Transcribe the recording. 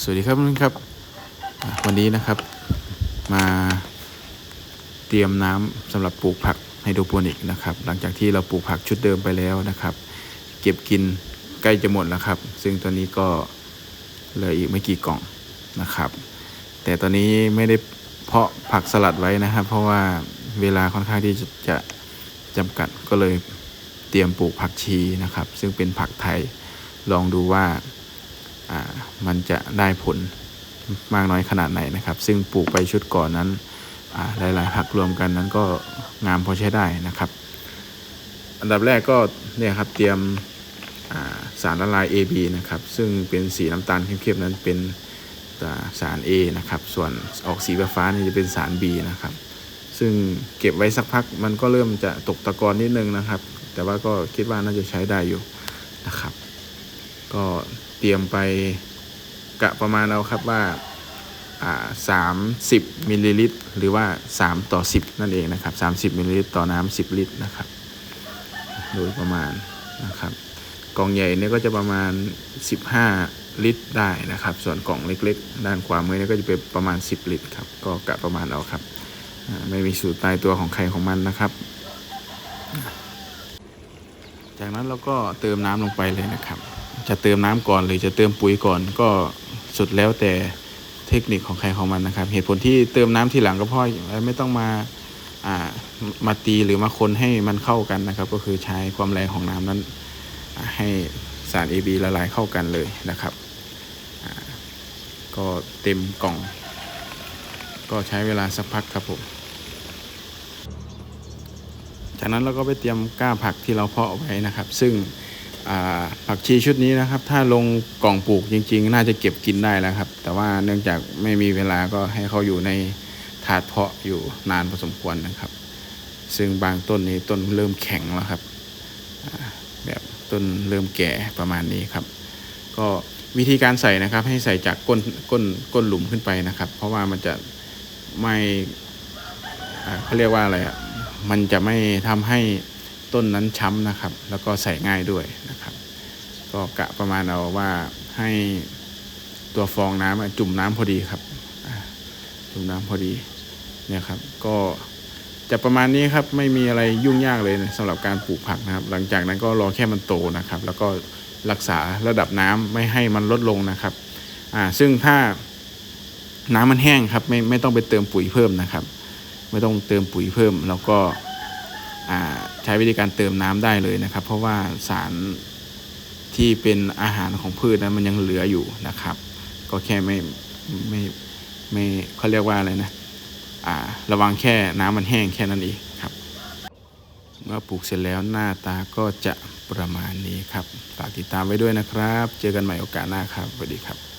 สวัสดีครับเพื่อนครับ วันนี้นะครับมาเตรียมน้ำสำหรับปลูกผักไฮโดรโปนิกนะครับ หลังจากที่เราปลูกผักชุดเดิมไปแล้วนะครับ เก็บกินใกล้จะหมดแล้วครับ ซึ่งตอนนี้ก็เหลืออีกไม่กี่กล่องนะครับ แต่ตอนนี้ไม่ได้เพาะผักสลัดไว้นะครับ เพราะว่าเวลาค่อนข้างที่จะจะจำกัดก็เลยเตรียมปลูกผักชีนะครับ ซึ่งเป็นผักไทยลองดูว่า มันจะได้ผลมากน้อยขนาดไหนนะครับ ซึ่งปลูกไปชุดก่อนนั้นหลายๆผักรวมกันนั้นก็งามพอใช้ได้นะครับ อันดับแรกก็เนี่ยครับเตรียมาสารละลาย AB นะครับ ซึ่งเป็นสีน้ำตาลเข้มๆนั้นเป็นาสาร A นะครับ ส่วนออกสีฟ้านี่จะเป็นสาร B นะครับ ซึ่งเก็บไว้สักพักมันก็เริ่มจะตกตะกอนนิดนึงนะครับ แต่ว่าก็คิดว่าน่าจะใช้ได้อยู่นะครับ ก็ เตรียมไปกะประมาณเอาครับว่าสามสิบมิลลิลิตร หรือว่า 3 ต่อ 10 นั่นเองนะครับ 30มิลลิลิตรต่อน้ำ10 ลิตรนะครับ โดยประมาณนะครับ กล่องใหญ่เนี่ยก็จะประมาณ 15 ลิตรได้นะครับ ส่วนกล่องเล็กๆ ด้านขวามือเนี่ยก็จะเป็นประมาณ 10 ลิตรครับ ก็กะประมาณเอาครับ ไม่มีสูตรตายตัวของใครของมันนะครับ จากนั้นเราก็เติมน้ำลงไปเลยนะครับ จะเติมน้ำก่อน หรือจะเติมปุ๋ยก่อนก็สุดแล้วแต่เทคนิคของใครของมันนะครับ เหตุผลที่เติมน้ำทีหลังก็เพราะไม่ต้องมาอ่ามาตีหรือมาคนให้มันเข้ากันนะครับ ก็คือใช้ความแรงของน้ำนั้น ให้สาร AB ละลายเข้ากันเลยนะครับ ก็เต็มกล่อง ก็ใช้เวลาสักพักครับผมจากนั้นเราก็ไปเตรียมก้าผักที่เราเพาะไว้นะครับ ซึ่ง ผักชีชุดนี้นะครับ ถ้าลงกล่องปลูกจริง ๆ น่าจะเก็บกินได้แล้วครับ แต่ว่าเนื่องจากไม่มีเวลาก็ให้เขาอยู่ในถาดเพาะอยู่นานพอสมควรนะครับ ซึ่งบางต้นนี้ต้นเริ่มแข็งแล้วครับ แบบต้นเริ่มแก่ประมาณนี้ครับ ก็วิธีการใส่นะครับ ให้ใส่จากก้นก้นก้นหลุมขึ้นไปนะครับ เพราะว่ามันจะไม่เขาเรียกว่าอะไรอะมันจะไม่ทำให้ ต้นนั้นช้ำนะครับ แล้วก็ใส่ง่ายด้วยนะครับ ก็กะประมาณเอาว่าให้ตัวฟองน้ำจุ่มน้ำพอดีครับ จุ่มน้ำพอดีเนี่ยครับ ก็จะประมาณนี้ครับไม่มีอะไรยุ่งยากเลยนะสำหรับการปลูกผักนะครับ หลังจากนั้นก็รอแค่มันโตนะครับ แล้วก็รักษาระดับน้ำไม่ให้มันลดลงนะครับอ่าซึ่งถ้าน้ำมันแห้งครับ ไม่ไม่ต้องไปเติมปุ๋ยเพิ่มนะครับ ไม่ต้องเติมปุ๋ยเพิ่ม แล้วก็ ใช้วิธีการเติมน้ำได้เลยนะครับ เพราะว่าสารที่เป็นอาหารของพืชนั้นมันยังเหลืออยู่นะครับ ก็แค่ไม่ไม่ไม่เขาเรียกว่าอะไรนะระวังแค่น้ำมันแห้งแค่นั้นเองครับ เมื่อปลูกเสร็จแล้วหน้าตาก็จะประมาณนี้ครับ ฝากติดตามไว้ด้วยนะครับ เจอกันใหม่โอกาสหน้าครับสวัสดีครับ